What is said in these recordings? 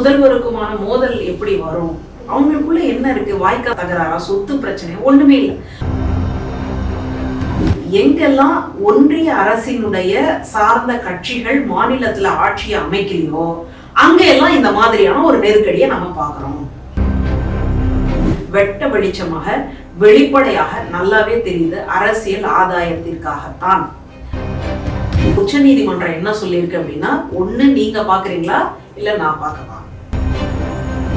முதல்வருக்குமான மோதல் எப்படி வரும்? அவங்களுக்குள்ள என்ன இருக்கு? வாய்க்கா தகராறா? சொத்து பிரச்சனை? ஒண்ணுமே இல்லை. எங்கெல்லாம் ஒன்றிய அரசினுடைய சார்ந்த கட்சிகள் மாநிலத்துல ஆட்சியை அமைக்கலையோ அங்க எல்லாம் இந்த மாதிரியான ஒரு நெருக்கடியை நம்ம பார்க்கிறோம். வெட்ட வெளிச்சமாக வெளிப்படையாக நல்லாவே தெரியுது அரசியல் ஆதாயத்திற்காகத்தான். உச்ச நீதிமன்றம் என்ன சொல்லியிருக்கு அப்படின்னா ஒண்ணு நீங்க பாக்குறீங்களா இல்ல நான் பார்க்கவா?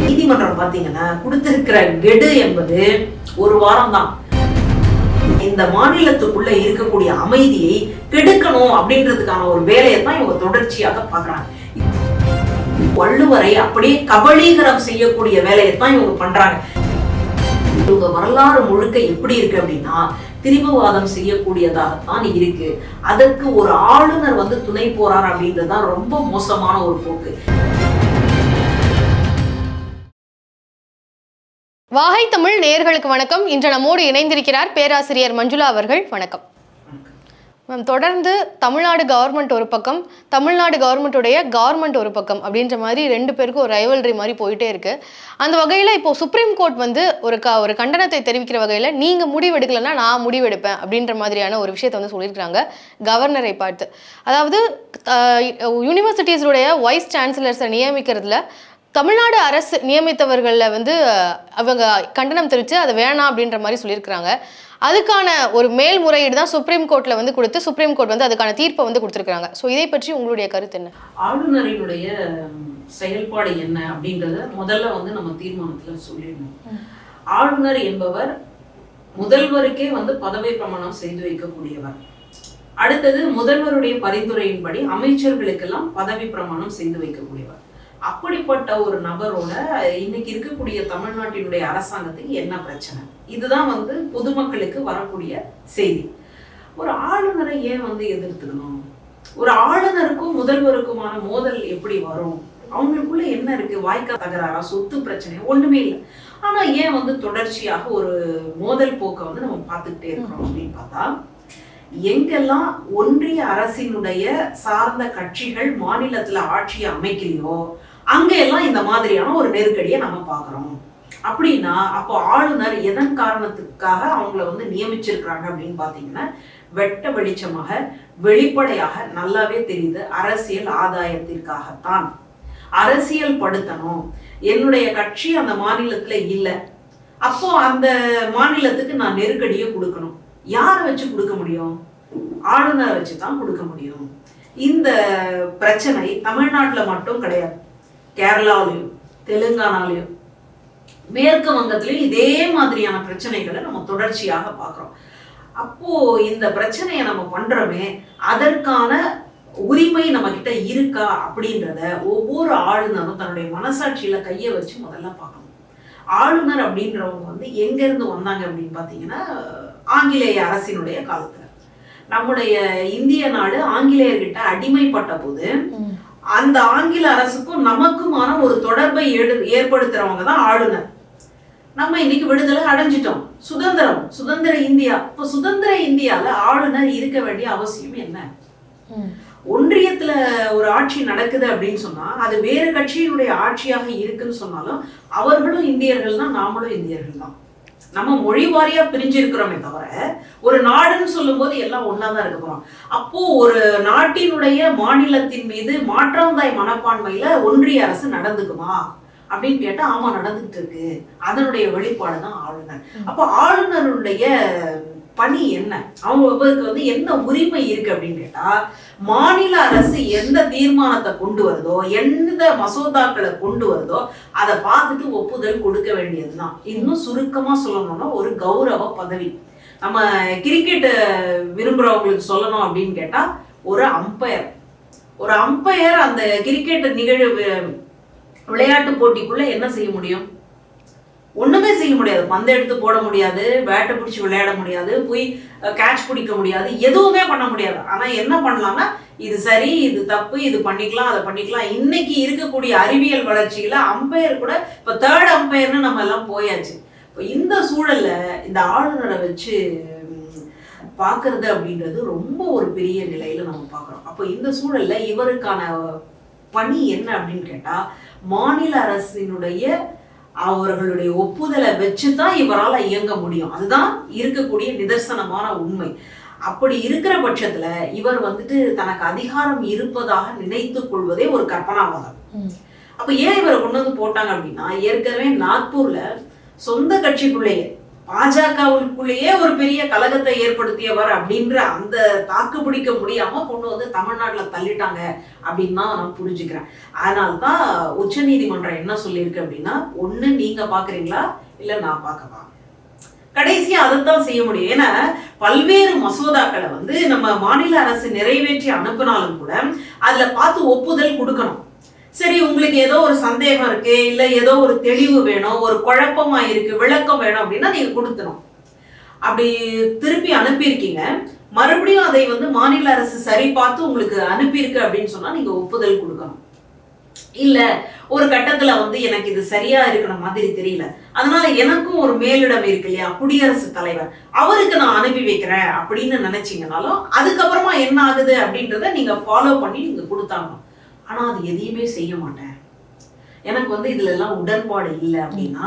நீதிமன்றம் பார்த்தீங்கன்னா கொடுத்திருக்கிற கெடு என்பது ஒரு வாரம் தான் இந்த மாநிலத்துக்குள்ள இருக்கக்கூடிய அமைதியை கெடுக்கணும் அப்படின்றதுக்கான ஒரு வேலையை தான் இவங்க தொடர்ச்சியாக பாக்குறாங்க வள்ளுவரை அப்படியே கபலீகரம் செய்யக்கூடிய வேலையை தான் இவங்க பண்றாங்க. இவங்க வரலாறு முழுக்க எப்படி இருக்கு அப்படின்னா திரிபுவாதம் செய்யக்கூடியதாகத்தான் இருக்கு. அதற்கு ஒரு ஆளுநர் வந்து துணை போறார் அப்படின்றதுதான் ரொம்ப மோசமான ஒரு போக்கு. வாகை தமிழ் நேயர்களுக்கு வணக்கம். இன்று நம்மோடு இணைந்திருக்கிறார் பேராசிரியர் மஞ்சுளா அவர்கள். வணக்கம். மேம் தொடர்ந்து தமிழ்நாடு கவர்மெண்ட் ஒரு பக்கம் தமிழ்நாடு கவர்மெண்ட்டுடைய கவர்மெண்ட் ஒரு பக்கம் அப்படின்ற மாதிரி ரெண்டு பேருக்கும் ஒரு ரைவல்ரி மாதிரி போயிட்டே இருக்கு. அந்த வகையில் இப்போ சுப்ரீம் கோர்ட் வந்து ஒரு க ஒரு கண்டனத்தை தெரிவிக்கிற வகையில் நீங்கள் முடிவெடுக்கலைன்னா நான் முடிவெடுப்பேன் அப்படின்ற மாதிரியான ஒரு விஷயத்தை வந்து சொல்லியிருக்கிறாங்க கவர்னரை பார்த்து. அதாவது யூனிவர்சிட்டிஸுடைய வைஸ் சான்சலர்ஸை நியமிக்கிறதுல தமிழ்நாடு அரசு நியமித்தவர்களில் வந்து அவங்க கண்டனம் தெரிவித்து அதை வேணாம் அப்படின்ற மாதிரி சொல்லியிருக்கிறாங்க. அதுக்கான ஒரு மேல்முறையீடு தான் சுப்ரீம் கோர்ட்டில் வந்து கொடுத்து சுப்ரீம் கோர்ட் வந்து அதுக்கான தீர்ப்பை வந்து கொடுத்துருக்காங்க ஸோ இதை பற்றி உங்களுடைய கருத்து என்ன? ஆளுநரினுடைய செயல்பாடு என்ன அப்படின்றத முதல்ல வந்து நம்ம தீர்மானத்தில் சொல்லிடணும். ஆளுநர் என்பவர் முதல்வருக்கே வந்து பதவி பிரமாணம் செய்து வைக்கக்கூடியவர். அடுத்தது முதல்வருடைய பரிந்துரையின்படி அமைச்சர்களுக்கெல்லாம் பதவி பிரமாணம் செய்து வைக்கக்கூடியவர். அப்படிப்பட்ட ஒரு நபரோட இன்னைக்கு இருக்கக்கூடிய தமிழ்நாட்டினுடைய அரசாங்கத்துக்கு என்ன பிரச்சனை? இதுதான் வந்து பொதுமக்களுக்கு வரக்கூடிய செய்தி. ஒரு ஆளுநரை ஏன் வந்து எதிர்த்துக்கணும்? ஒரு ஆளுநருக்கும் முதல்வருக்குமான மோதல் எப்படி வரும்? அவங்களுக்குள்ள என்ன இருக்கு? வாய்க்கா தகராறா? சொத்து பிரச்சனை? ஒண்ணுமே இல்லை. ஆனா ஏன் வந்து தொடர்ச்சியாக ஒரு மோதல் போக்கை வந்து நம்ம பார்த்துக்கிட்டே இருக்கிறோம் அப்படின்னு பார்த்தா எங்கெல்லாம் ஒன்றிய அரசினுடைய சார்ந்த கட்சிகள் மாநிலத்துல ஆட்சியை அமைக்கலையோ அங்கெல்லாம் இந்த மாதிரியான ஒரு நெருக்கடியை நம்ம பார்க்குறோம். அப்படின்னா அப்போ ஆளுநர் எதன் காரணத்துக்காக அவங்கள வந்து நியமிச்சிருக்கிறாங்க அப்படின்னு பார்த்தீங்கன்னா வெட்ட வெளிச்சமாக வெளிப்படையாக நல்லாவே தெரியுது அரசியல் ஆதாயத்திற்காகத்தான். அரசியல் படுத்தணும். என்னுடைய கட்சி அந்த மாநிலத்துல இல்லை. அப்போ அந்த மாநிலத்துக்கு நான் நெருக்கடியை கொடுக்கணும். யாரை வச்சு கொடுக்க முடியும்? ஆளுநரை வச்சு தான் கொடுக்க முடியும். இந்த பிரச்சனை தமிழ்நாட்டில் மட்டும் கிடையாது. கேரளாவிலையும் தெலுங்கானாலையும் மேற்கு வங்கத்திலையும் இதே மாதிரியான பிரச்சனைகளை நம்ம தொடர்ச்சியாக பார்க்குறோம். அப்போ இந்த பிரச்சனையை நம்ம பண்றோமே அதற்கான உரிமை நம்ம கிட்ட இருக்கா அப்படின்றத ஒவ்வொரு ஆளுநரும் தன்னுடைய மனசாட்சியில கையை வச்சு முதல்ல பார்க்கணும். ஆளுநர் அப்படின்றவங்க வந்து எங்க இருந்து வந்தாங்க அப்படின்னு பாத்தீங்கன்னா ஆங்கிலேய அரசினுடைய காலத்துல. நம்முடைய இந்திய நாடு ஆங்கிலேயர்கிட்ட அடிமைப்பட்ட போது அந்த ஆங்கில அரசுக்கும் நமக்குமான ஒரு தொடர்பை ஏற்படுத்துறவங்க தான் ஆளுநர். நம்ம இன்னைக்கு விடுதலை அடைஞ்சிட்டோம். சுதந்திரம் சுதந்திர இந்தியா. இப்ப சுதந்திர இந்தியால ஆளுநர் இருக்க வேண்டிய அவசியம் என்ன? ஒன்றியத்துல ஒரு ஆட்சி நடக்குது அப்படின்னு சொன்னா அது வேறு கட்சியினுடைய ஆட்சியாக இருக்குன்னு சொன்னாலும் அவர்களும் இந்தியர்கள் தான் நாமளும் இந்தியர்கள் தான். நம்ம மொழி வாரியா பிரிஞ்சு இருக்கிறோமே தவிர ஒரு நாடுன்னு சொல்லும்போது எல்லாம் ஒன்னாதான் இருக்க போறோம். அப்போ ஒரு நாட்டினுடைய மாநிலத்தின் மீது மாற்றாந்தாய் மனப்பான்மையில ஒன்றிய அரசு நடந்துக்குமா? அப்படின்னு கேட்டா ஆமா நடந்துகிட்டு இருக்கு. அதனுடைய வெளிப்பாடு தான் ஆளுநர் அப்போ ஆளுநருடைய பணி என்ன? அவங்களுக்கு வந்து என்ன உரிமை இருக்கு அப்படின்னு கேட்டா மாநில அரசு எந்த தீர்மானத்தை கொண்டு வருதோ எந்த மசோதாக்களை கொண்டு வருதோ அதை பார்த்துட்டு ஒப்புதல் கொடுக்க வேண்டியதுதான். இன்னும் சுருக்கமா சொல்லணும்னா ஒரு கௌரவ பதவி. நம்ம கிரிக்கெட் விரும்புறவங்களுக்கு சொல்லணும் அப்படின்னு கேட்டா ஒரு அம்பையர் ஒரு அம்பையர் அந்த கிரிக்கெட் நிகழ்வு விளையாட்டு போட்டிக்குள்ள என்ன செய்ய முடியும்? ஒன்றுமே செய்ய முடியாது. பந்தை எடுத்து போட முடியாது பேட்டை பிடிச்சி விளையாட முடியாது போய் கேட்ச் பிடிக்க முடியாது. எதுவுமே பண்ண முடியாது. ஆனால் என்ன பண்ணலாம்னா இது சரி இது தப்பு இது பண்ணிக்கலாம் அதை பண்ணிக்கலாம். இன்னைக்கு இருக்கக்கூடிய அறிவியல் வளர்ச்சியில் அம்பையர் கூட இப்போ தேர்ட் அம்பையர்னு நம்ம எல்லாம் போயாச்சு. இப்போ இந்த சூழலில் இந்த ஆளுநரை வச்சு பார்க்கறது அப்படின்றது ரொம்ப ஒரு பெரிய நிலையில நம்ம பார்க்குறோம் அப்போ இந்த சூழலில் இவருக்கான பணி என்ன அப்படின்னு கேட்டால் மாநில அரசினுடைய அவர்களுடைய ஒப்புதலை வச்சு தான் இவரால இயங்க முடியும். அதுதான் இருக்கக்கூடிய நிதர்சனமான உண்மை. அப்படி இருக்கிற பட்சத்துல இவர் வந்துட்டு தனக்கு அதிகாரம் இருப்பதாக நினைத்துக் கொள்வதே ஒரு கற்பனாவாதம். அப்ப ஏன் இவரை கொண்டு வந்து போட்டாங்க அப்படின்னா ஏற்கனவே நாக்பூர்ல சொந்த கட்சிக்குள்ளேயே பாஜகவுக்குள்ளேயே ஒரு பெரிய கலகத்தை ஏற்படுத்தியவர் அப்படின்ற அந்த தாக்கு பிடிக்க முடியாம கொண்டு வந்து தமிழ்நாட்டுல தள்ளிட்டாங்க அப்படின்னு தான் நான் புரிஞ்சுக்கிறேன். அதனால தான் உச்ச நீதிமன்றம் என்ன சொல்லியிருக்கு அப்படின்னா ஒண்ணு நீங்க பாக்குறீங்களா? இல்ல நான் பார்க்கவா? கடைசியா அதைத்தான் செய்ய முடியும். ஏன்னா பல்வேறு மசோதாக்களை வந்து நம்ம மாநில அரசு நிறைவேற்றி அனுப்பினாலும் கூட அதுல பார்த்து ஒப்புதல் கொடுக்கணும். சரி உங்களுக்கு ஏதோ ஒரு சந்தேகம் இருக்கு இல்ல ஏதோ ஒரு தெளிவு வேணும் ஒரு குழப்பமா இருக்கு விளக்கம் வேணும் அப்படின்னா நீங்க கொடுக்கணும் அப்படி திருப்பி அனுப்பியிருக்கீங்க. மறுபடியும் அதை வந்து மாநில அரசு சரி பார்த்து உங்களுக்கு அனுப்பியிருக்கு அப்படின்னு சொன்னா நீங்க ஒப்புதல் கொடுக்கணும். இல்ல ஒரு கட்டத்துல வந்து எனக்கு இது சரியா இருக்கிற மாதிரி தெரியல. அதனால எனக்கும் ஒரு மேலிடம் இருக்கு இல்லையா குடியரசுத் தலைவர். அவருக்கு நான் அனுப்பி வைக்கிறேன் அப்படின்னு நினைச்சீங்கனாலும் அதுக்கப்புறமா என்ன ஆகுது அப்படின்றத நீங்க ஃபாலோ பண்ணி நீங்க கொடுத்தாங்க ஆனா அது எதையுமே செய்ய மாட்டேன். எனக்கு வந்து இதுல எல்லாம் உடன்பாடு இல்லை அப்படின்னா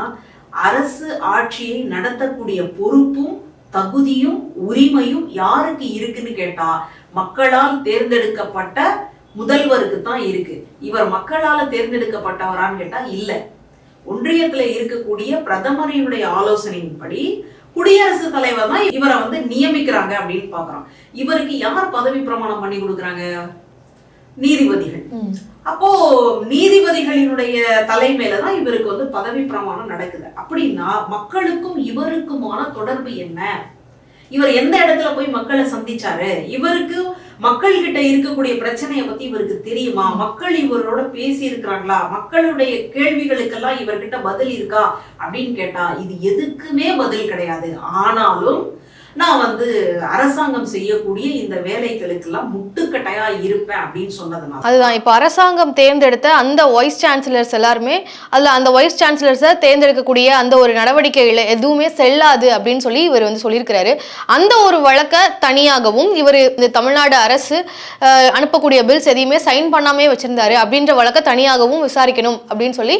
அரசு ஆட்சியை நடத்தக்கூடிய பொறுப்பும் தகுதியும் உரிமையும் யாருக்கு இருக்குன்னு கேட்டா மக்களால் தேர்ந்தெடுக்கப்பட்ட முதல்வருக்கு தான் இருக்கு. இவர் மக்களால தேர்ந்தெடுக்கப்பட்டவரான்னு கேட்டா இல்ல. ஒன்றியத்துல இருக்கக்கூடிய பிரதமரினுடைய ஆலோசனையின்படி குடியரசுத் தலைவர் தான் இவரை வந்து நியமிக்கிறாங்க அப்படின்னு பாக்குறோம். இவருக்கு யார் பதவி பிரமாணம் பண்ணி கொடுக்குறாங்க? நீதிபதிகள். அப்போ நீதிபதிகளினுடைய தலைமையில தான் இவருக்கு வந்து பதவி பிரமாணம் நடக்குது. அப்படின்னா மக்களுக்கும் இவருக்குமான தொடர்பு என்ன? இவர் எந்த இடத்துல போய் மக்களை சந்திச்சாரு? இவருக்கு மக்கள் கிட்ட இருக்கக்கூடிய பிரச்சனையை பத்தி இவருக்கு தெரியுமா? மக்கள் இவரோட பேசி இருக்கிறாங்களா மக்களுடைய கேள்விகளுக்கெல்லாம் இவர்கிட்ட பதில் இருக்கா? அப்படின்னு கேட்டா இது எதுக்குமே பதில் கிடையாது. ஆனாலும் நான் வந்து அரசாங்கம் செய்யக்கூடிய இந்த வேலைகளுக்கெல்லாம் முட்டுக்கட்டையா இருப்பேன் அப்படின்னு சொன்னதுனால. அதுதான். இப்போ அரசாங்கம் தேர்ந்தெடுத்த அந்த வைஸ் சான்சலர்ஸ் எல்லாருமே அதில் அந்த வைஸ் சான்சலர்ஸை தேர்ந்தெடுக்கக்கூடிய அந்த ஒரு நடவடிக்கைகள் எதுவுமே செல்லாது அப்படின்னு சொல்லி இவர் வந்து சொல்லியிருக்கிறாரு. அந்த ஒரு வழக்கை தனியாகவும் இவர் இந்த தமிழ்நாடு அரசு அனுப்பக்கூடிய பில்ஸ் எதையுமே சைன் பண்ணாமே வச்சிருந்தாரு. அப்படின்ற வழக்கை தனியாகவும் விசாரிக்கணும் அப்படின்னு சொல்லி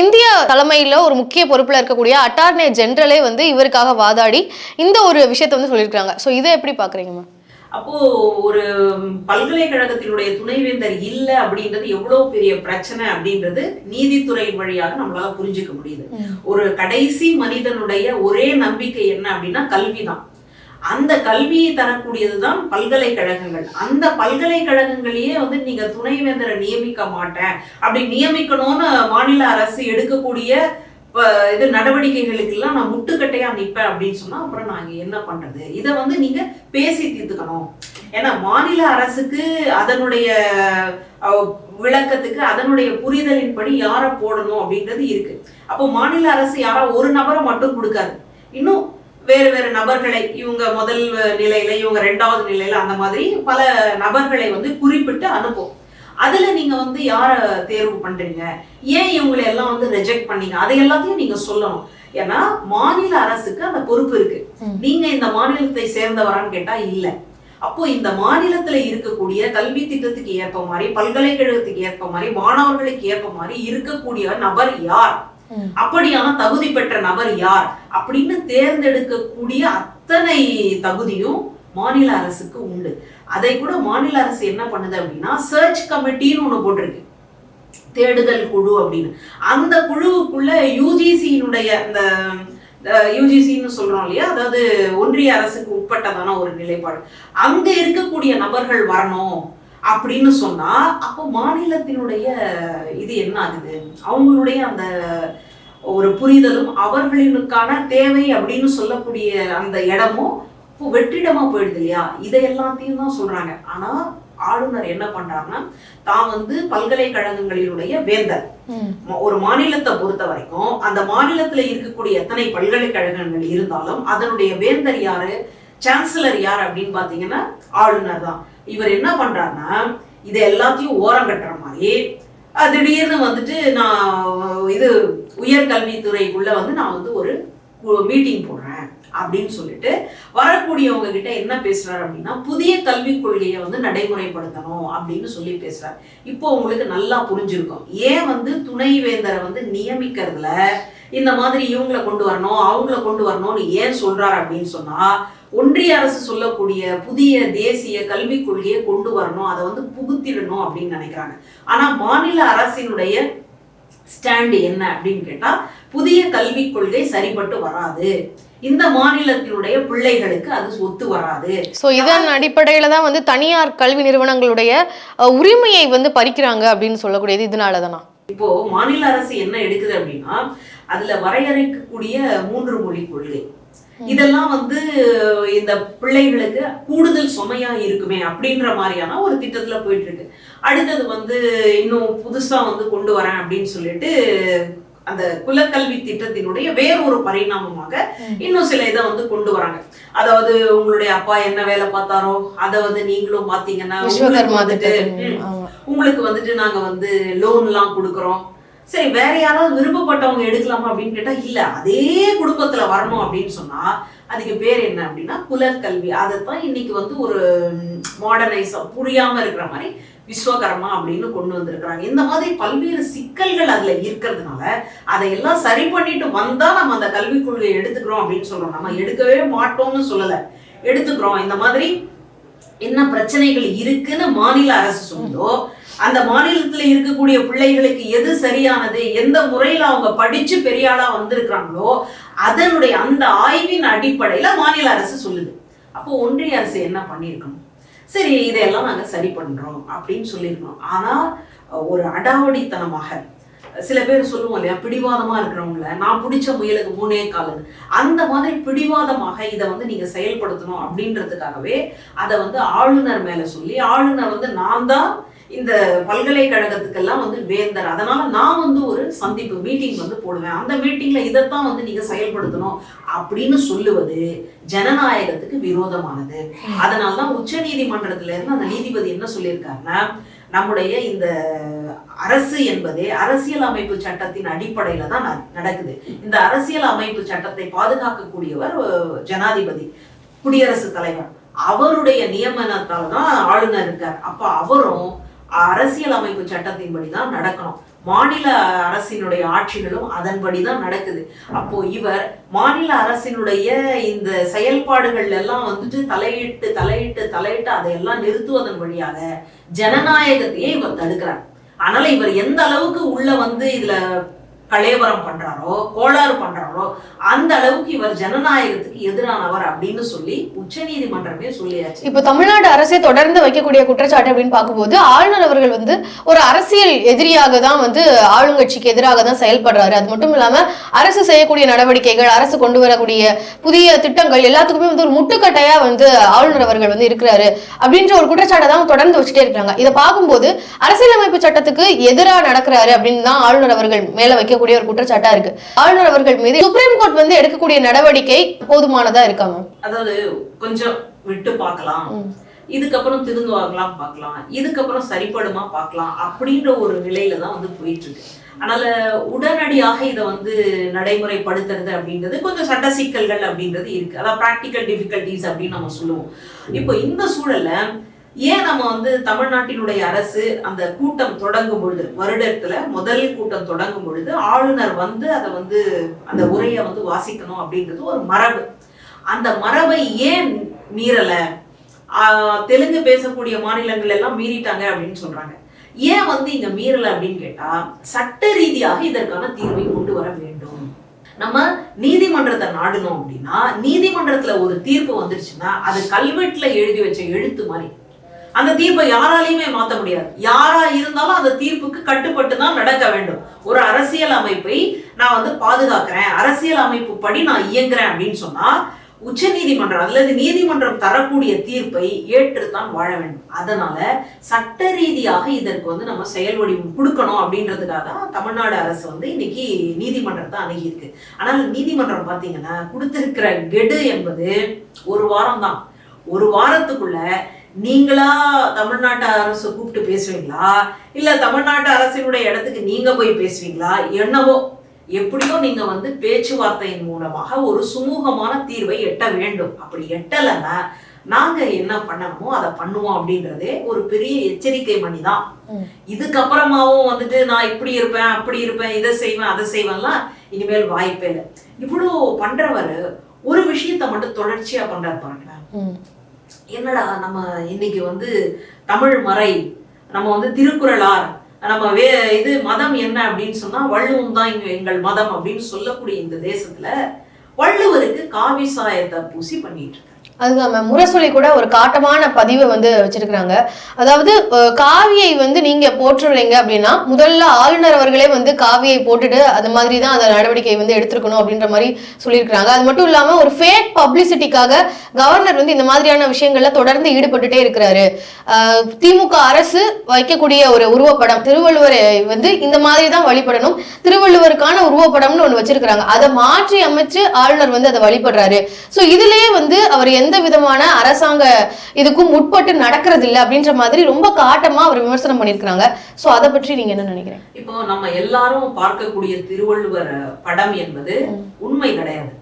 இந்திய தலைமையில் ஒரு முக்கிய பொறுப்பில் இருக்கக்கூடிய அட்டார்னே ஜென்ரலே வந்து இவருக்காக வாதாடி இந்த ஒரு விஷயத்தை வந்து சொல்லியிருக்காங்க ஸோ இதை எப்படி பார்க்குறீங்க மேம் அப்போ ஒரு பல்கலைக்கழகத்தினுடைய துணைவேந்தர் இல்ல அப்படின்றது எவ்வளவு பெரிய பிரச்சனை அப்படின்றது நீதித்துறை வழியாக நம்மளால புரிஞ்சுக்க முடியுது. ஒரு கடைசி மனிதனுடைய ஒரே நம்பிக்கை என்ன அப்படின்னா கல்விதான். அந்த கல்வியை தரக்கூடியதுதான் பல்கலைக்கழகங்கள். அந்த பல்கலைக்கழகங்களையே வந்து நீங்க துணைவேந்தரை நியமிக்க மாட்டேன். அப்படி நியமிக்கணும்னு மாநில அரசு எடுக்கக்கூடிய இது நடவடிக்கைகளுக்கெல்லாம் நான் முட்டுக்கட்டையா நிற்பேன் அப்படின்னு சொன்னா அப்புறம் நாங்க என்ன பண்றது? இதை வந்து நீங்க பேசி தீர்த்துக்கணும். ஏன்னா மாநில அரசுக்கு அதனுடைய விளக்கத்துக்கு அதனுடைய புரிதலின்படி யாரை போடணும் அப்படின்றது இருக்கு. அப்போ மாநில அரசு யாரோ ஒரு நபரை மட்டும் கொடுக்காது. இன்னும் வேறு வேறு நபர்களை இவங்க முதல் நிலையில இவங்க ரெண்டாவது நிலையில அந்த மாதிரி பல நபர்களை வந்து குறிப்பிட்டு அனுப்பும். அதுல நீங்க வந்து யார தேர்வு பண்றீங்க? ஏன் இவங்களை எல்லாம் வந்து ரிஜெக்ட் பண்ணீங்க? அதை எல்லாத்தையும் நீங்க சொல்லணும். ஏன்னா மாநில அரசுக்கு அந்த பொறுப்பு இருக்கு. நீங்க இந்த மாநிலத்தை சேர்ந்தவரான்னு கேட்டா இல்ல. அப்போ இந்த மாநிலத்துல இருக்கக்கூடிய கல்வி திட்டத்துக்கு ஏற்ப மாதிரி பல்கலைக்கழகத்துக்கு ஏற்ப மாதிரி மாணவர்களுக்கு ஏற்ப மாதிரி இருக்கக்கூடிய நபர் யார். அப்படியான தகுதி பெற்ற நபர் யார்? அப்படின்னு தேர்ந்தெடுக்கக்கூடிய அத்தனை தகுதியும் மாநில அரசுக்கு உண்டு. அதை கூட மாநில அரசு என்ன பண்ணுது அப்படின்னா சர்ச் கமிட்டின்னு ஒண்ணு போட்டிருக்கு. தேடுதல் குழு அப்படின்னு. அந்த குழுவுக்குள்ள யூஜிசியினுடைய அந்த யூஜிசின்னு சொல்றோம் இல்லையா? அதாவது ஒன்றிய அரசுக்கு உட்பட்டதான ஒரு நிலைப்பாடு. அங்க இருக்கக்கூடிய நபர்கள் வரணும் அப்படின்னு சொன்னா அப்போ மாநிலத்தினுடைய இது என்ன ஆகுது? அவங்களுடைய அந்த ஒரு புரிதலும் அவர்களுக்கான தேவை அப்படின்னு சொல்லக்கூடிய அந்த இடமும் இப்போ வெற்றிடமா போயிடுது இல்லையா இதை எல்லாத்தையும் தான் சொல்றாங்க. ஆனா ஆளுநர் என்ன பண்றாருன்னா தான் வந்து பல்கலைக்கழகங்களினுடைய வேந்தர். ஒரு மாநிலத்தை பொறுத்த வரைக்கும் அந்த மாநிலத்துல இருக்கக்கூடிய எத்தனை பல்கலைக்கழகங்கள் இருந்தாலும் அதனுடைய வேந்தர் யாரு? சான்சலர் யார் அப்படின்னு பாத்தீங்கன்னா ஆளுநர் தான். இவர் என்ன பண்றாருன்னா இது எல்லாத்தையும் ஓரம் கட்டுற மாதிரி திடீர்னு வந்துட்டு நான் இது உயர்கல்வித்துறைக்குள்ள வந்து நான் வந்து ஒரு மீட்டிங் போடுறேன். அப்படின்னு சொல்லிட்டு வரக்கூடியவங்க கிட்ட என்ன பேசுறாரு அப்படின்னா புதிய கல்விக் கொள்கையை வந்து நடைமுறைப்படுத்தணும் அப்படின்னு சொல்லி பேசுறாரு. இப்போ உங்களுக்கு நல்லா புரிஞ்சிருக்கும். ஏன் வந்து துணைவேந்தரை வந்து நியமிக்கிறதுல இந்த மாதிரி இவங்களை கொண்டு வரணும் அவங்கள கொண்டு வரணும்னு ஏன் சொல்றாரு அப்படின்னு சொன்னா ஒன்றிய அரசு சொல்லக்கூடிய புதிய தேசிய கல்விக் கொள்கையை கொண்டு வரணும் அதை வந்து புகுத்திடணும் அப்படின்னு நினைக்கிறாங்க. ஆனா மாநில அரசினுடைய ஸ்டாண்டு என்ன அப்படின்னு கேட்டா புதிய கல்விக் கொள்கை சரிப்பட்டு வராது. இந்த மாநிலத்தினுடைய பிள்ளைகளுக்கு அது ஒத்து வராது. ஸோ இதன் அடிப்படையில தான் வந்து தனியார் கல்வி நிறுவனங்களுடைய உரிமையை வந்து பறிக்கிறாங்க அப்படின்னு சொல்லக்கூடியது இதனால தானா இப்போ மாநில அரசு என்ன எடுக்குது அப்படின்னா அதுல வரையறைக்கக்கூடிய மூன்று மொழி கொள்கை. இதெல்லாம் வந்து இந்த பிள்ளைகளுக்கு கூடுதல் சுமையா இருக்குமே அப்படின்ற மாதிரியான ஒரு திட்டத்துல போயிட்டு இருக்கு. அடுத்தது வந்து இன்னும் புதுசா வந்து கொண்டு வரேன் அப்படின்னு சொல்லிட்டு அந்த குலக்கல்வி திட்டத்தினுடைய வேறொரு பரிணாமமாக இன்னும் சில இதை வந்து கொண்டு வராங்க. அதாவது உங்களுடைய அப்பா என்ன வேலை பார்த்தாரோ அதை வந்து நீங்களும் பாத்தீங்கன்னா வந்துட்டு. உங்களுக்கு வந்துட்டு நாங்க வந்து லோன் எல்லாம் கொடுக்குறோம். சரி வேற யாராவது விருப்பப்பட்டவங்க எடுக்கலாமா அப்படின்னு கேட்டா இல்ல அதே குடும்பத்துல வரணும் அப்படின்னு சொன்னா அதுக்கு பேர் என்ன அப்படின்னா குலக்கல்வி. அதைத்தான் இன்னைக்கு வந்து ஒரு மாடர்னைஸா புரியாம இருக்கிற மாதிரி விஸ்வகர்மா அப்படின்னு கொண்டு வந்திருக்கிறாங்க. இந்த மாதிரி பல்வேறு சிக்கல்கள் அதுல இருக்கிறதுனால அதையெல்லாம் சரி பண்ணிட்டு வந்தா நம்ம அந்த கல்விக் கொள்கையை எடுத்துக்கிறோம் அப்படின்னு சொல்றோம். நம்ம எடுக்கவே மாட்டோம்னு சொல்லல. எடுத்துக்கிறோம். இந்த மாதிரி என்ன பிரச்சனைகள் இருக்குன்னு மாநில அரசு சொல்லுதோ அந்த மாநிலத்துல இருக்கக்கூடிய பிள்ளைகளுக்கு எது சரியானது எந்த முறையில அவங்க படிச்சு பெரிய ஆளா வந்திருக்கிறாங்களோ அதனுடைய அந்த ஆய்வின் அடிப்படையில மாநில அரசு சொல்லுது. அப்போ ஒன்றிய அரசு என்ன பண்ணியிருக்கணும்? சரி இதையெல்லாம் நாங்கள் சரி பண்ணுறோம் அப்படின்னு சொல்லியிருக்கோம் ஆனால் ஒரு அடாவடித்தனமாக சில பேர் சொல்லுவோம் இல்லையா பிடிவாதமா இருக்கிறவங்கள நான் பிடிச்ச முயலுக்கு மூணே காலுன்னு அந்த மாதிரி பிடிவாதமாக இதை வந்து நீங்க செயல்படுத்தணும் அப்படின்றதுக்காகவே அதை வந்து ஆளுநர் மேல சொல்லி ஆளுநர் வந்து நான் தான் இந்த பல்கலைக்கழகத்துக்கெல்லாம் வந்து வேந்தர். அதனால நான் வந்து ஒரு சந்திப்பு மீட்டிங் வந்து போடுவேன். அந்த மீட்டிங்ல இதைத்தான் வந்து நீங்க செயல்படுத்தணும் அப்படின்னு சொல்லுவது ஜனநாயகத்துக்கு விரோதமானது. அதனால தான் உச்ச நீதிமன்றத்துல இருந்து அந்த நீதிபதி என்ன சொல்லியிருக்காருன்னா நம்முடைய இந்த அரசு என்பதே அரசியல் அமைப்பு சட்டத்தின் அடிப்படையில தான் ந- நடக்குது. இந்த அரசியல் அமைப்பு சட்டத்தை பாதுகாக்கக்கூடியவர் ஜனாதிபதி குடியரசுத் தலைவர். அவருடைய நியமனத்தால் தான் ஆளுநர் இருக்கார். அப்ப அவரும் அரசியல் அமைப்பு சட்டத்தின்படி தான் நடக்கணும். மாநில அரசினுடைய ஆட்சிகளும் அதன்படி தான் நடக்குது. அப்போ இவர் மாநில அரசினுடைய இந்த செயல்பாடுகள் எல்லாம் வந்துட்டு தலையிட்டு தலையிட்டு தலையிட்டு அதையெல்லாம் நிறுத்துவதன் வழியாக ஜனநாயகத்தையே இவர் தடுக்கிறார். அதனால இவர் எந்த அளவுக்கு உள்ள வந்து இதுல கலேவரம் பண்றாரோ கோளாறு பண்றாரோ அந்த அளவுக்கு இவர் ஜனநாயகத்துக்கு எதிரானவர் அப்படின்னு சொல்லி உச்சநீதிமன்றமே சொல்லியாச்சு. இப்போ தமிழ்நாடு அரசே தொடர்ந்து வைக்கக்கூடிய குற்றச்சாட்டு அப்படின்னு பார்க்கும்போது ஆளுநர் அவர்கள் வந்து ஒரு அரசியல் எதிரியாக தான் வந்து ஆளுங்கட்சிக்கு எதிராக தான் செயல்படுறாரு. அது மட்டும் இல்லாம அரசு செய்யக்கூடிய நடவடிக்கைகள் அரசு கொண்டு வரக்கூடிய புதிய திட்டங்கள் எல்லாத்துக்குமே வந்து ஒரு முட்டுக்கட்டையா வந்து ஆளுநர் அவர்கள் வந்து இருக்கிறாரு அப்படின்ற ஒரு குற்றச்சாட்டை தான் தொடர்ந்து வச்சுட்டே இருக்கிறாங்க இதை பார்க்கும்போது அரசியலமைப்பு சட்டத்துக்கு எதிராக நடக்கிறாரு அப்படின்னு தான் ஆளுநர் அவர்கள் மேல வைக்கக்கூடிய ஒரு குற்றச்சாட்டா இருக்கு. ஆளுநர் அவர்கள் மீது சுப்ரீம் கோர்ட் வந்து எடுக்கக்கூடிய நடவடிக்கை போதுமானதா இருக்காங்க அதாவது கொஞ்சம் விட்டு பார்க்கலாம். இதுக்கப்புறம் திருந்துவாங்களாம் பார்க்கலாம். இதுக்கப்புறம் சரிப்படுமா பார்க்கலாம் அப்படின்ற ஒரு நிலையில தான் வந்து போயிட்டு இருக்கு அதனால உடனடியாக இதை வந்து நடைமுறைப்படுத்துறது அப்படின்றது கொஞ்சம் சட்ட சிக்கல்கள் அப்படின்றது இருக்கு. அதாவது ப்ராக்டிக்கல் டிஃபிகல்டிஸ் அப்படின்னு நம்ம சொல்லுவோம். இப்போ இந்த சூழல்ல ஏன் நம்ம வந்து தமிழ்நாட்டினுடைய அரசு அந்த கூட்டம் தொடங்கும் பொழுது வருடத்துல முதல் கூட்டம் தொடங்கும் பொழுது ஆளுநர் வந்து அதை வந்து அந்த உரையை வந்து வாசிக்கணும் அப்படின்றது ஒரு மரபு. அந்த மரபை ஏன் மீறல? தெலுங்கு பேசக்கூடிய மாநிலங்கள் எல்லாம் மீறிட்டாங்க அப்படின்னு சொல்றாங்க. ஏன் வந்து இங்க மீறல அப்படின்னு கேட்டா சட்ட ரீதியாக இதற்கான தீர்வை கொண்டு வர வேண்டும். நம்ம நீதிமன்றத்தை நாடணும் அப்படின்னா நீதிமன்றத்துல ஒரு தீர்ப்பு வந்துருச்சுன்னா அது கல்வெட்டுல எழுதி வச்ச எழுத்து மாதிரி அந்த தீர்ப்பை யாராலையுமே மாற்ற முடியாது. யாரா இருந்தாலும் அந்த தீர்ப்புக்கு கட்டுப்பட்டு தான் நடக்க வேண்டும். ஒரு அரசியல் அமைப்பை நான் வந்து பாதுகாக்கிறேன். அரசியல் அமைப்பு படி நான் இயங்குறேன் அப்படின்னு சொன்னா உச்ச நீதிமன்றம் அல்லது நீதிமன்றம் தரக்கூடிய தீர்ப்பை ஏற்றுத்தான் வாழ வேண்டும். அதனால சட்ட ரீதியாக இதற்கு வந்து நம்ம செயல் வடிவம் கொடுக்கணும் அப்படின்றதுக்காக தான் தமிழ்நாடு அரசு வந்து இன்னைக்கு நீதிமன்றத்தை அணுகியிருக்கு. ஆனால் நீதிமன்றம் பார்த்தீங்கன்னா கொடுத்திருக்கிற கெடு என்பது ஒரு வாரம் தான் ஒரு வாரத்துக்குள்ள நீங்களா தமிழ்நாட்டு அரசு கூப்பிட்டு பேசுவீங்களா இல்ல தமிழ்நாட்டு அரசினுடைய இடத்துக்கு நீங்க போய் பேசுவீங்களா என்னவோ. எப்படியோ நீங்க வந்து பேச்சுவார்த்தையின் மூலமாக ஒரு சுமூகமான தீர்வை எட்ட வேண்டும். அப்படி எட்டலைன்னா நாங்க என்ன பண்ணணுமோ அதை பண்ணுவோம் அப்படின்றதே ஒரு பெரிய எச்சரிக்கை மணி தான். இதுக்கப்புறமாவும் வந்துட்டு நான் இப்படி இருப்பேன் அப்படி இருப்பேன் இதை செய்வேன் அதை செய்வேன்லாம் இனிமேல் வாய்ப்பே இல்லை. இவ்வளோ பண்றவர் ஒரு விஷயத்த மட்டும் தொடர்ச்சியா பண்றாரு பாருங்களேன். என்னடா நம்ம இன்னைக்கு வந்து தமிழ் மறை நம்ம வந்து திருக்குறளார் நம்ம வே இது மதம் என்ன அப்படின்னு சொன்னா வள்ளுவம் தான் இங்க எங்கள் மதம் அப்படின்னு சொல்லக்கூடிய இந்த தேசத்துல வள்ளுவருக்கு காவிசாயத்தை பூசி பண்ணிட்டு இருக்காரு. அதுதான் மேம் முரசொலி கூட ஒரு காட்டமான பதிவை வந்து வச்சிருக்கிறாங்க. அதாவது காவியை வந்து நீங்க போற்றுறீங்க அப்படின்னா முதல்ல ஆளுநர் அவர்களே வந்து காவியை போட்டுட்டு அது மாதிரி தான் அந்த நடவடிக்கை வந்து எடுத்திருக்கணும் அப்படின்ற மாதிரி சொல்லியிருக்கிறாங்க. அது மட்டும் இல்லாம ஒரு ஃபேக் பப்ளிசிட்டிக்காக கவர்னர் வந்து இந்த மாதிரியான விஷயங்கள்ல தொடர்ந்து ஈடுபட்டுட்டே இருக்கிறாரு. திமுக அரசு வைக்கக்கூடிய ஒரு உருவப்படம் திருவள்ளுவரை வந்து இந்த மாதிரி தான் வழிபடணும் திருவள்ளுவருக்கான உருவப்படம்னு ஒன்று வச்சிருக்கிறாங்க. அதை மாற்றி அமைச்சு ஆளுநர் வந்து அதை வழிபடுறாரு. ஸோ இதுலயே வந்து அவர் எந்த விதமான அரசாங்க இதுக்கும் உட்பட்டு நடக்கிறது இல்லை அப்படின்ற மாதிரி ரொம்ப காட்டமா அவர் விமர்சனம் பண்ணியிருக்கிறாங்க. ஸோ அதை பற்றி நீங்க என்ன நினைக்கிறீங்க? இப்போ நம்ம எல்லாரும் பார்க்கக்கூடிய திருவள்ளுவர் படம் என்பது. உண்மை கிடையாது.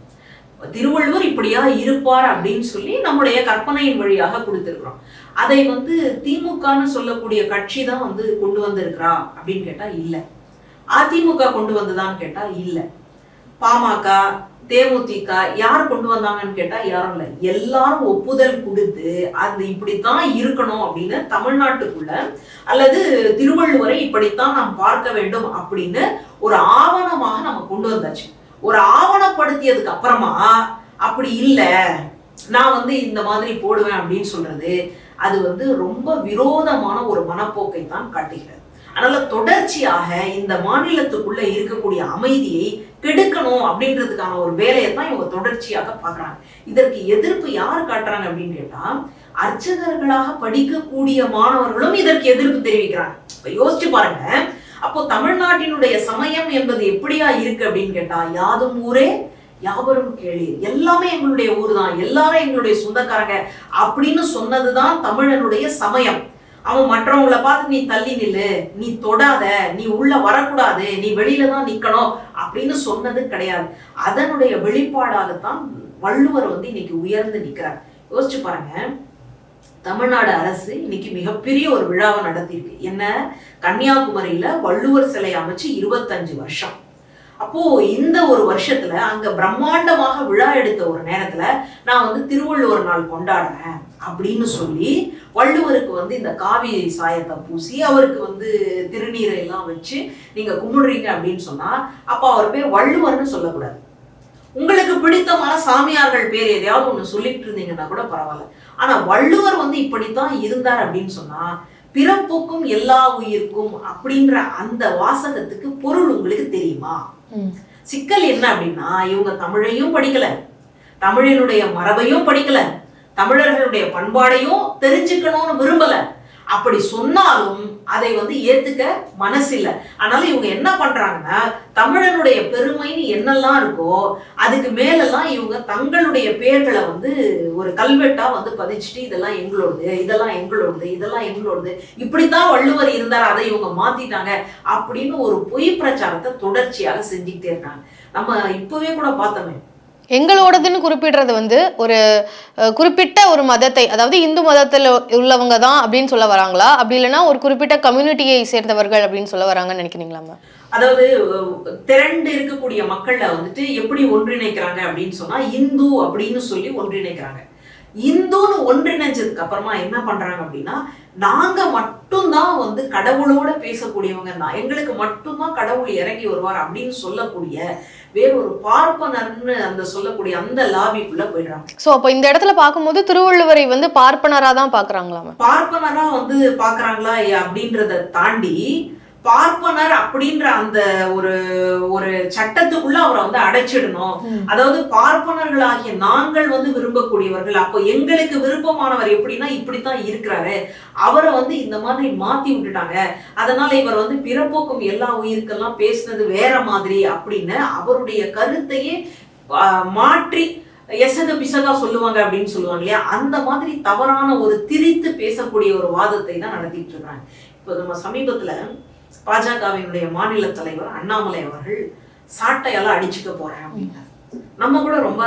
திருவள்ளுவர் இப்படியா இருப்பார் அப்படின்னு சொல்லி நம்முடைய கற்பனையின் வழியாக கொடுத்திருக்கிறோம். அதை வந்து திமுகன்னு சொல்லக்கூடிய கட்சி தான் வந்து கொண்டு வந்திருக்கிறா அப்படின்னு கேட்டா இல்ல. அதிமுக கொண்டு வந்ததான்னு கேட்டா இல்ல. பாமக தேமுதிக யார் கொண்டு வந்தாங்கன்னு கேட்டா யாரும் இல்லை. எல்லாரும் ஒப்புதல் கொடுத்து அது இப்படித்தான் இருக்கணும் அப்படின்னு தமிழ்நாட்டுக்குள்ள அல்லது திருவள்ளுவரை இப்படித்தான் நாம் பார்க்க வேண்டும் அப்படின்னு ஒரு ஆவணமாக நம்ம கொண்டு வந்தாச்சு. ஒரு ஆவணப்படுத்தியதுக்கு அப்புறமா அப்படி இல்லை நான் வந்து இந்த மாதிரி போடுவேன் அப்படின்னு சொல்றது அது வந்து ரொம்ப விரோதமான ஒரு மனப்போக்கை தான் காட்டுகிறது. அதனால தொடர்ச்சியாக இந்த மாநிலத்துக்குள்ள இருக்கக்கூடிய அமைதியை கெடுக்கணும் அப்படின்றதுக்கான ஒரு வேலையை தான் இவங்க தொடர்ச்சியாக பாக்குறாங்க இதற்கு எதிர்ப்பு யார் காட்டுறாங்க அப்படின்னு கேட்டா அர்ச்சகர்களாக படிக்கக்கூடிய மாணவர்களும் இதற்கு எதிர்ப்பு தெரிவிக்கிறாங்க. இப்ப யோசிச்சு பாருங்க. அப்போ தமிழ்நாட்டினுடைய சமயம் என்பது எப்படியா இருக்கு அப்படின்னு கேட்டா யாதும் ஊரே யாவரும் கேளீர். எல்லாமே எங்களுடைய ஊர் தான். எல்லாரும் எங்களுடைய சொந்தக்காரங்க அப்படின்னு சொன்னதுதான் தமிழனுடைய சமயம். அவன் மற்றவங்களை பார்த்து நீ தள்ளி நில்லு நீ தொடாத நீ உள்ள வரக்கூடாது நீ வெளியில தான் நிக்கணும் அப்படின்னு சொன்னது கிடையாது. அதனுடைய வெளிப்பாடாகத்தான் வள்ளுவர் வந்து இன்னைக்கு உயர்ந்து நிக்கிறார். யோசிச்சு பாருங்க. தமிழ்நாடு அரசு இன்னைக்கு மிகப்பெரிய ஒரு விழாவை நடத்தியிருக்கு. என்ன? கன்னியாகுமரியில வள்ளுவர் சிலை அமைச்சு இருபத்தஞ்சு வருஷம். அப்போ இந்த ஒரு வருஷத்துல அங்க பிரம்மாண்டமாக விழா எடுத்த ஒரு நேரத்துல நான் வந்து திருவள்ளுவர் நாள் கொண்டாடுறேன். அப்படின்னு சொல்லி வள்ளுவருக்கு வந்து இந்த காவி சாயத்தை பூசி அவருக்கு வந்து திருநீரை எல்லாம் வச்சு நீங்க கும்பிடுறீங்க அப்படின்னு சொன்னா அப்ப அவர் பேர் வள்ளுவர்னு சொல்லக்கூடாது. உங்களுக்கு பிடித்தமான சாமியார்கள் பேர் எதையாவது ஒண்ணு சொல்லிட்டு இருந்தீங்கன்னா கூட பரவாயில்ல. ஆனா வள்ளுவர் வந்து இப்படித்தான் இருந்தார் அப்படின்னு சொன்னா பிறப்புக்கும் எல்லா உயிர்க்கும் அப்படின்ற அந்த வாசகத்துக்கு பொருள் உங்களுக்கு தெரியுமா. சிக்கல் என்ன அப்படின்னா இவங்க தமிழையும் படிக்கல. தமிழினுடைய மரபையும் படிக்கல. தமிழர்களுடைய பண்பாடையும் தெரிஞ்சுக்கணும்னு விரும்பல. அப்படி சொன்னாலும் அதை வந்து ஏத்துக்க மனசில்லை. அதனால இவங்க என்ன பண்றாங்கன்னா தமிழனுடைய பெருமைன்னு என்னெல்லாம் இருக்கோ அதுக்கு மேலெல்லாம் இவங்க தங்களுடைய பேர்களை வந்து ஒரு கல்வெட்டா வந்து பதிச்சுட்டு இதெல்லாம் எங்களோடது இதெல்லாம் எங்களோடது இதெல்லாம் எங்களோடது இப்படித்தான் வள்ளுவர் இருந்தார் அதை இவங்க மாத்திட்டாங்க அப்படின்னு ஒரு பொய் பிரச்சாரத்தை தொடர்ச்சியாக செஞ்சுக்கிட்டே இருக்காங்க. நம்ம இப்பவே கூட பார்த்தோமே எங்களோடதுன்னு குறிப்பிடுறது வந்து ஒரு குறிப்பிட்ட ஒரு மதத்தை அதாவது இந்து மதத்தில் உள்ளவங்க தான் அப்படின்னு சொல்ல வராங்களா? அப்படி இல்லைன்னா ஒரு குறிப்பிட்ட கம்யூனிட்டியை சேர்ந்தவர்கள் அப்படின்னு சொல்ல வராங்கன்னு நினைக்கிறீங்களா மேம் அதாவது திரண்டு இருக்கக்கூடிய மக்கள்ல வந்துட்டு எப்படி ஒன்றிணைக்கிறாங்க அப்படின்னு சொன்னா இந்து அப்படின்னு சொல்லி ஒன்றிணைக்கிறாங்க. இந்துன்னு ஒன்றிணைஞ்சதுக்கு அப்புறமா என்ன பண்றாங்க அப்படின்னா நாங்க மட்டும்தான் வந்து கடவுளோட பேசக்கூடியவங்க தான். எங்களுக்கு மட்டும்தான் கடவுள் இறங்கி வருவார் அப்படின்னு சொல்லக்கூடிய வேறொரு பார்ப்பனர்னு அந்த சொல்லக்கூடிய அந்த லாபிக்குள்ள போயிடுறாங்க. ஸோ அப்போ இந்த இடத்துல பார்க்கும்போது திருவள்ளுவரை வந்து பார்ப்பனராக தான் பார்க்குறாங்களா மேம் பார்ப்பனரா வந்து பாக்குறாங்களா அப்படின்றத தாண்டி பார்ப்பனர் அப்படின்ற அந்த ஒரு ஒரு சட்டத்துக்குள்ள அவரை வந்து அடைச்சிடணும். அதாவது பார்ப்பனர்களாகிய நாங்கள் வந்து விரும்பக்கூடியவர்கள். அப்போ எங்களுக்கு விருப்பமானவர் எப்படின்னா இப்படித்தான் இருக்கிறாரு. அவரை வந்து இந்த மாதிரி மாத்தி விட்டுட்டாங்க. அதனால இவர் வந்து பிறப்போக்கும் எல்லா உயிருக்கெல்லாம் பேசினது வேற மாதிரி அப்படின்னு அவருடைய கருத்தையே மாற்றி எசக பிசகா சொல்லுவாங்க அப்படின்னு சொல்லுவாங்க இல்லையா? அந்த மாதிரி தவறான ஒரு திரித்து பேசக்கூடிய ஒரு வாதத்தை தான் நடத்திட்டு இருக்காங்க. இப்போ நம்ம சமீபத்துல பாஜகவினுடைய மாநில தலைவர் அண்ணாமலை அவர்கள் சாட்டையால அடிச்சுக்க போறேன் அப்படின்னாரு. நம்ம கூட ரொம்ப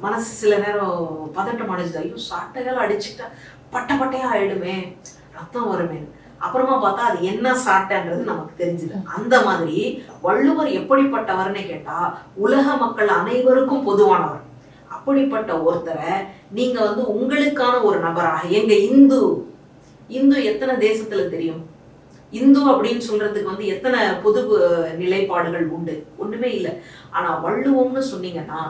மனசு சில நேரம் பதட்டம் அடைஞ்சது. ஐயோ சாட்டையால அடிச்சுக்கிட்டா பட்ட பட்டையா ஆயிடுமே. ரத்தம் வருமே. அப்புறமா பார்த்தா அது என்ன சாட்டைன்றது நமக்கு தெரிஞ்சது. அந்த மாதிரி வள்ளுவர் எப்படிப்பட்டவர்னு கேட்டா உலக மக்கள் அனைவருக்கும் பொதுவானவர். அப்படிப்பட்ட ஒருத்தரை நீங்க வந்து உங்களுக்கான ஒரு நபராக எங்க இந்து இந்து எத்தனை தேசத்துல தெரியும்? இந்து அப்படின்னு சொல்றதுக்கு வந்து எத்தனை பொது நிலைப்பாடுகள் உண்டு? ஒண்ணுமே இல்லை. ஆனா வள்ளுவம்னு சொன்னீங்கன்னா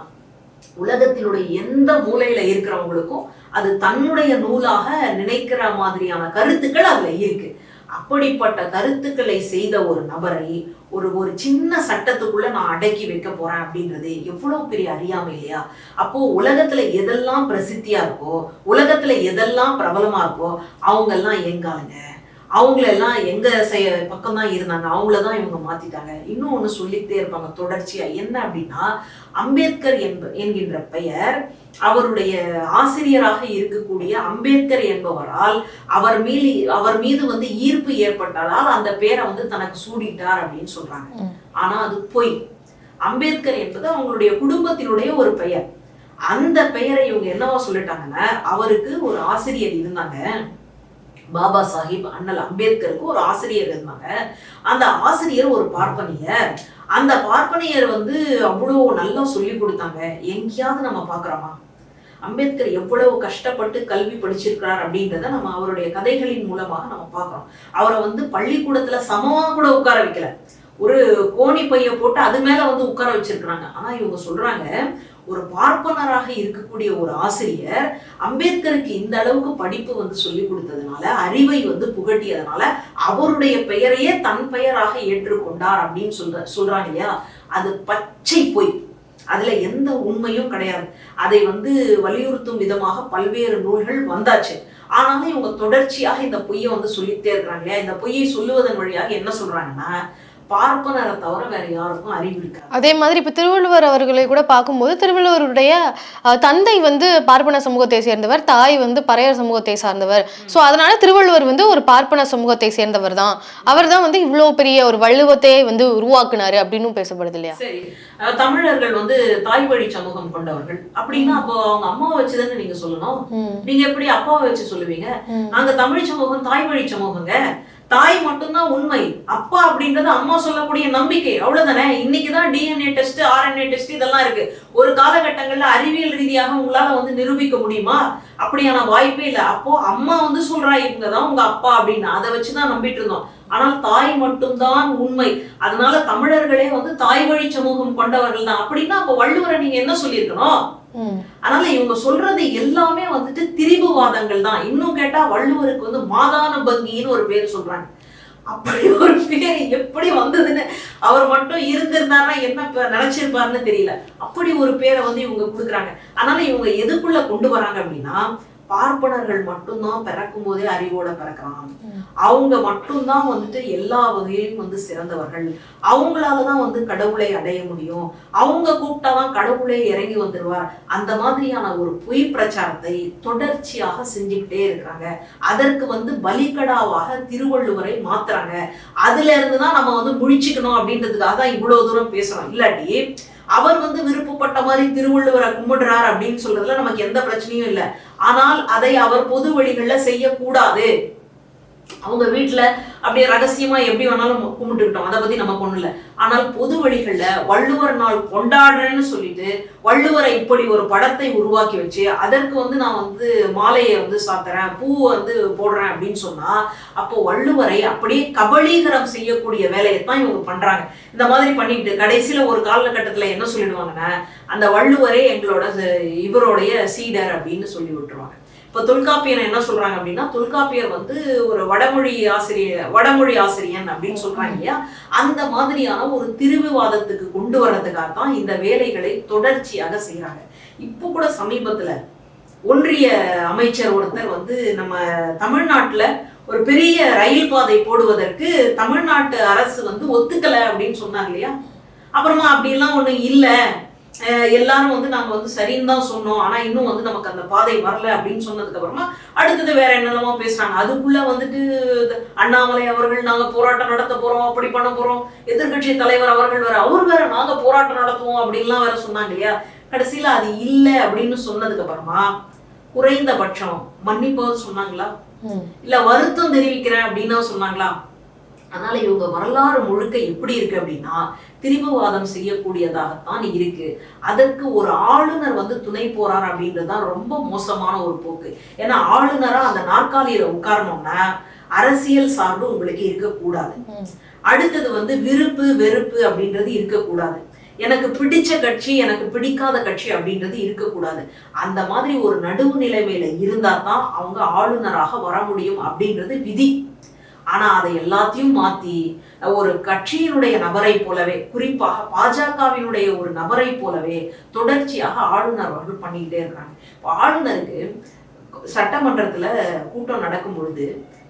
உலகத்தினுடைய எந்த மூலையில இருக்கிறவங்களுக்கும் அது தன்னுடைய நூலாக நினைக்கிற மாதிரியான கருத்துக்கள் அதுல இருக்கு. அப்படிப்பட்ட கருத்துக்களை செய்த ஒரு நபரை ஒரு ஒரு சின்ன சட்டத்துக்குள்ள நான் அடக்கி வைக்க போறேன் அப்படின்றது எவ்வளவு பெரிய அறியாமை இல்லையா? அப்போ உலகத்துல எதெல்லாம் பிரசித்தியா இருக்கோ உலகத்துல எதெல்லாம் பிரபலமா இருக்கோ அவங்க எல்லாம் எங்காளுங்க? அவங்களெல்லாம் எங்க செய்ய பக்கம் தான் இருந்தாங்க. அவங்கள தான் இவங்க மாத்திட்டாங்க. இன்னும் ஒண்ணு சொல்லிட்டே இருப்பாங்க தொடர்ச்சியா. என்ன அப்படின்னா அம்பேத்கர் என்ப என்கின்ற பெயர் அவருடைய ஆசிரியராக இருக்கக்கூடிய அம்பேத்கர் என்பவரால் அவர் மீது அவர் மீது வந்து ஈர்ப்பு ஏற்பட்டதால் அந்த பேரை வந்து தனக்கு சூடிட்டார் அப்படின்னு சொல்றாங்க. ஆனா அது பொய். அம்பேத்கர் என்பது அவங்களுடைய குடும்பத்தினுடைய ஒரு பெயர். அந்த பெயரை இவங்க என்னவா சொல்லிட்டாங்கன்னா அவருக்கு ஒரு ஆசிரியர் இருந்தாங்க. பாபா சாஹிப் அண்ணல் அம்பேத்கருக்கு ஒரு ஆசிரியர் இருந்தாங்க. அந்த ஆசிரியர் ஒரு பார்ப்பனியர். அந்த பார்ப்பனியர் வந்து அவ்வளோ நல்லா சொல்லி கொடுத்தாங்க. எங்கேயாவது நம்ம பார்க்குறோமா? அம்பேத்கர் எவ்வளவு கஷ்டப்பட்டு கல்வி படிச்சிருக்கிறார் அப்படின்றத நம்ம அவருடைய கதைகளின் மூலமாக நம்ம பார்க்குறோம். அவரை வந்து பள்ளிக்கூடத்துல சமமாக கூட உட்கார வைக்கல. ஒரு கோணி பைய போட்டு அது மேல வந்து உட்கார வச்சிருக்கிறாங்க. ஆனா இவங்க சொல்றாங்க ஒரு பார்ப்பனராக இருக்கக்கூடிய ஒரு ஆசிரியர் அம்பேத்கருக்கு இந்த அளவுக்கு படிப்பு வந்து சொல்லி கொடுத்ததுனால அறிவை வந்து புகட்டியதுனால அவருடைய பெயரையே தன் பெயராக ஏற்றுக்கொண்டார் அப்படின்னு சொல்ற சொல்றாங்க இல்லையா? அது பச்சை பொய். அதுல எந்த உண்மையும் கிடையாது. அதை வந்து வலியுறுத்தும் விதமாக பல்வேறு நூல்கள் வந்தாச்சு. ஆனாலும் இவங்க தொடர்ச்சியாக இந்த பொய்யை வந்து சொல்லிட்டே இருக்கிறாங்க இல்லையா? இந்த பொய்யை சொல்லுவதன் வழியாக என்ன சொல்றாங்கன்னா பார்ப்பனரை தவிர வேற யாருக்கும் அறிவு இருக்காது. அதே மாதிரி இப்போ திருவள்ளுவர் அவர்களை கூட பார்க்கும்போது திருவள்ளுவருடைய தந்தை வந்து பார்ப்பன சமூகத்தை சேர்ந்தவர் தாய் வந்து பறையர் சமூகத்தை சார்ந்தவர். ஸோ அதனால திருவள்ளுவர் வந்து ஒரு பார்ப்பன சமூகத்தை சேர்ந்தவர் தான் அவர் தான் வந்து இவ்வளோ பெரிய ஒரு வள்ளுவத்தையே வந்து உருவாக்குனாரு அப்படின்னு பேசப்படுது இல்லையா? சரி. தமிழர்கள் வந்து தாய் வழி சமூகம் கொண்டவர்கள். அப்படின்னா அப்போ அவங்க அம்மாவை வச்சுதானே நீங்க சொல்லணும்? நீங்க எப்படி அப்பாவை வச்சு சொல்லுவீங்க. நாங்க தமிழ் சமூகம் தாய் வழி சமூகங்க. தாய் மட்டும்தான் உண்மை. அப்பா அப்படின்றது அம்மா சொல்லக்கூடிய நம்பிக்கை. அவ்வளவுதானே? இன்னைக்குதான் டிஎன்ஏ டெஸ்ட் ஆர்என்ஏ டெஸ்ட் இதெல்லாம் இருக்கு. ஒரு காலகட்டங்கள்ல அறிவியல் ரீதியாக உங்களால வந்து நிரூபிக்க முடியுமா? அப்படியான வாய்ப்பே இல்லை. அப்போ அம்மா வந்து சொல்றா இவங்க தான் உங்க அப்பா அப்படின்னு. அதை வச்சுதான் நம்பிட்டு இருந்தோம். ஆனால் தாய் மட்டும்தான் உண்மை. அதனால தமிழர்களே வந்து தாய் வழி சமூகம் கொண்டவர்கள் தான். அப்படின்னா அப்போ வள்ளுவரை நீங்க என்ன சொல்லியிருக்கணும்? அதனால இவங்க சொல்றது எல்லாமே வந்துட்டு திரிபுவாதங்கள் தான். இன்னும் கேட்டா வள்ளுவருக்கு வந்து மாதான பங்கின்னு ஒரு பேர் சொல்றாங்க. அப்படி ஒரு பேர் எப்படி வந்ததுன்னு அவர் மட்டும் இருந்திருந்தாருன்னா என்ன நினைச்சிருப்பாருன்னு தெரியல. அப்படி ஒரு பேரை வந்து இவங்க கொடுக்குறாங்க. அதனால இவங்க எதுக்குள்ள கொண்டு வராங்க அப்படின்னா பார்ப்பனர்கள் மட்டும்தான் பிறக்கும் போதே அறிவோட பிறக்கிறான் அவங்க மட்டும்தான் வந்துட்டு எல்லா வகையிலும் வந்து சிறந்தவர்கள். அவங்களாலதான் வந்து கடவுளை அடைய முடியும். அவங்க கூப்பிட்டாதான் கடவுளே இறங்கி வந்துடுவார் அந்த மாதிரியான ஒரு பொய் பிரச்சாரத்தை தொடர்ச்சியாக செஞ்சுக்கிட்டே இருக்கிறாங்க. அதற்கு வந்து பலிக்கடாவாக திருவள்ளுவரை மாத்துறாங்க. அதுல இருந்து தான் நம்ம வந்து முழிச்சுக்கணும் அப்படின்றதுக்காக தான் இவ்வளவு தூரம் பேசுறோம். இல்லாட்டி அவர் வந்து விருப்பப்பட்ட மாதிரி திருவள்ளுவரை கும்பிடுறார் அப்படின்னு சொல்றதுல நமக்கு எந்த பிரச்சனையும் இல்லை. ஆனால் அதை அவர் பொது வழிகளில் செய்யக்கூடாது. அவங்க வீட்டில் அப்படியே ரகசியமாக எப்படி வேணாலும் கும்பிட்டுக்கிட்டோம். அதை பற்றி நமக்கு ஒன்றும் இல்லை. ஆனால் பொது வழிகளில் வள்ளுவர் நாள் கொண்டாடுறேன்னு சொல்லிட்டு வள்ளுவரை இப்படி ஒரு படத்தை உருவாக்கி வச்சு அதற்கு வந்து நான் வந்து மாலையை வந்து சாத்துறேன் பூ வந்து போடுறேன் அப்படின்னு சொன்னால் அப்போ வள்ளுவரை அப்படியே கபலீகரம் செய்யக்கூடிய வேலையை தான் இவங்க பண்ணுறாங்க இந்த மாதிரி பண்ணிட்டு கடைசியில் ஒரு காலகட்டத்தில் என்ன சொல்லிடுவாங்கன்னா அந்த வள்ளுவரே எங்களோட இவருடைய சீடர் அப்படின்னு சொல்லி விட்டுருவாங்க இப்போ தொல்காப்பியன் என்ன சொல்றாங்க அப்படின்னா தொல்காப்பியர் வந்து ஒரு வடமொழி ஆசிரியர் வடமொழி ஆசிரியன் அப்படின்னு சொல்றாங்க இல்லையா? அந்த மாதிரியான ஒரு திருவிவாதத்துக்கு கொண்டு வர்றதுக்காக தான் இந்த வேலைகளை தொடர்ச்சியாக செய்கிறாங்க இப்போ கூட சமீபத்துல ஒன்றிய அமைச்சர் ஒருத்தர் வந்து நம்ம தமிழ்நாட்டுல ஒரு பெரிய ரயில் பாதை போடுவதற்கு தமிழ்நாட்டு அரசு வந்து ஒத்துக்கல அப்படின்னு சொன்னாங்க இல்லையா? அப்புறமா அப்படிலாம் ஒண்ணு இல்லை. எல்லாரும் வந்து நாங்க வந்து சரின்னு தான் சொன்னோம். ஆனா இன்னும் வந்து நமக்கு அந்த பாதை வரல அப்படின்னு சொன்னதுக்கு அப்புறமா அடுத்தது வேற என்னென்னமோ பேசுறாங்க. அதுக்குள்ள வந்துட்டு அண்ணாமலை அவர்கள் நாங்க போராட்டம் நடத்த போறோம் அப்படி பண்ண போறோம். எதிர்க்கட்சி தலைவர் அவர்கள் வேற அவர் வேற நாங்க போராட்டம் நடத்துவோம் அப்படின்லாம் வேற சொன்னாங்க இல்லையா? கடைசியில அது இல்லை அப்படின்னு சொன்னதுக்கு அப்புறமா குறைந்தபட்சம் மன்னிப்பாவது சொன்னாங்களா. இல்ல வருத்தம் தெரிவிக்கிறேன் அப்படின்னா சொன்னாங்களா? அதனால இவங்க வரலாறு முழுக்க எப்படி இருக்கு அப்படின்னா திரிபுவாதம் செய்யக்கூடியதாகத்தான் இருக்கு. அதற்கு ஒரு ஆளுநர் வந்து துணை போறார் அப்படின்றது தான் ரொம்ப மோசமான ஒரு போக்கு. ஏன்னா ஆளுநரா அந்த நாற்காலியில உட்காரணும்னா அரசியல் சார்பு உங்களுக்கு இருக்கக்கூடாது. அடுத்தது வந்து விருப்பு வெறுப்பு அப்படின்றது இருக்கக்கூடாது. எனக்கு பிடிச்ச கட்சி எனக்கு பிடிக்காத கட்சி அப்படின்றது இருக்கக்கூடாது. அந்த மாதிரி ஒரு நடுவு நிலைமையில இருந்தா தான் அவங்க ஆளுநராக வர முடியும் அப்படின்றது விதி. ஆனா அதை எல்லாத்தையும் மாத்தி ஒரு கட்சியினுடைய நபரை போலவே குறிப்பாக பாஜகவினுடைய ஒரு நபரை போலவே தொடர்ச்சியாக ஆளுநர் அவர்கள் பண்ணிக்கிட்டே இருக்காங்க. இப்போ ஆளுநருக்கு சட்டமன்றத்துல கூட்டம் நடக்கும் பொழுது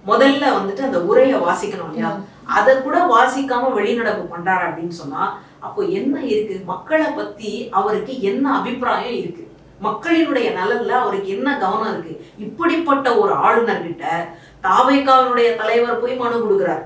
முதல்ல வந்துட்டு அந்த உரையை வாசிக்கணும் இல்லையா? அதை கூட வாசிக்காம வெளிநடப்பு பண்றாரு அப்படின்னு சொன்னா அப்போ என்ன இருக்கு? மக்களை பத்தி அவருக்கு என்ன அபிப்பிராயம் இருக்கு? மக்களினுடைய நலன்ல அவருக்கு என்ன கவனம் இருக்கு? இப்படிப்பட்ட ஒரு ஆளுநர் கிட்ட தாவைக்காவினுடைய தலைவர் போய் மனு கொடுக்குறார்.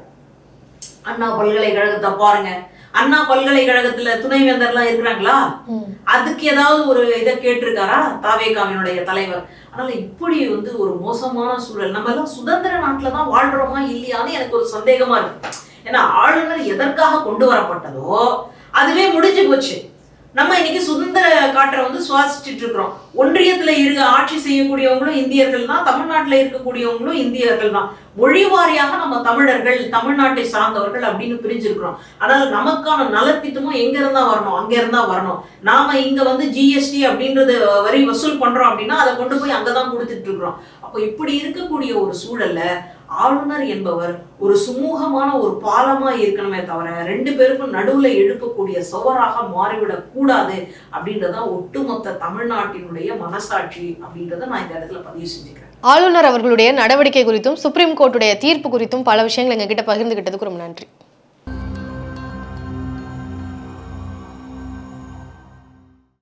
அண்ணா பல்கலைக்கழகத்தை பாருங்க. அண்ணா பல்கலைக்கழகத்துல துணைவேந்தர்லாம் இருக்கிறாங்களா? ம். அதுக்கு ஏதாவது ஒரு இதை கேட்டிருக்காரா? தாவேகாவினுடைய தலைவர். அதனால இப்படி வந்து ஒரு மோசமான சூழல். நம்ம எல்லாம் சுதந்திர நாட்டுல தான் வாழ்றோமா இல்லையான்னு எனக்கு ஒரு சந்தேகமா இருக்கு. ஏன்னா ஆளுநர் எதற்காக கொண்டு வரப்பட்டதோ அதுவே முடிஞ்சு போச்சு. நம்ம இன்னைக்கு சுதந்திர காற்றை வந்து சுவாசிச்சுட்டு இருக்கிறோம். ஒன்றியத்துல இருக்க ஆட்சி செய்யக்கூடியவங்களும் இந்தியர்கள் தான் தமிழ்நாட்டுல இருக்கக்கூடியவங்களும் இந்தியர்கள் தான். மொழி வாரியாக நம்ம தமிழர்கள் தமிழ்நாட்டை சார்ந்தவர்கள் அப்படின்னு பிரிஞ்சிருக்கிறோம். அதனால நமக்கான நலத்திட்டமும் எங்க இருந்தா வரணும் அங்க இருந்தா வரணும். நாம இங்க வந்து ஜிஎஸ்டி அப்படின்றது வரி வசூல் பண்றோம் அப்படின்னா அதை கொண்டு போய் அங்கதான் கொடுத்துட்டு இருக்கிறோம். அப்போ இப்படி இருக்கக்கூடிய ஒரு சூழல்ல ஆளுநர் என்பவர் ஒரு சுமூகமான ஒரு பாலமா இருக்கணுமே தவிர ரெண்டு பேருக்கும் நடுவுல எழுப்பக்கூடிய சுவராக மாறிவிடக் கூடாது அப்படின்றதான் ஒட்டுமொத்த தமிழ்நாட்டினுடைய மனசாட்சி அப்படின்றத நான் இந்த இடத்துல பதிவு செஞ்சுக்கிறேன். ஆளுநர் அவர்களுடைய நடவடிக்கை குறித்தும் சுப்ரீம் கோர்ட்டுடைய தீர்ப்பு குறித்தும் பல விஷயங்கள் எங்ககிட்ட பகிர்ந்துகிட்டதுக்கு ரொம்ப நன்றி.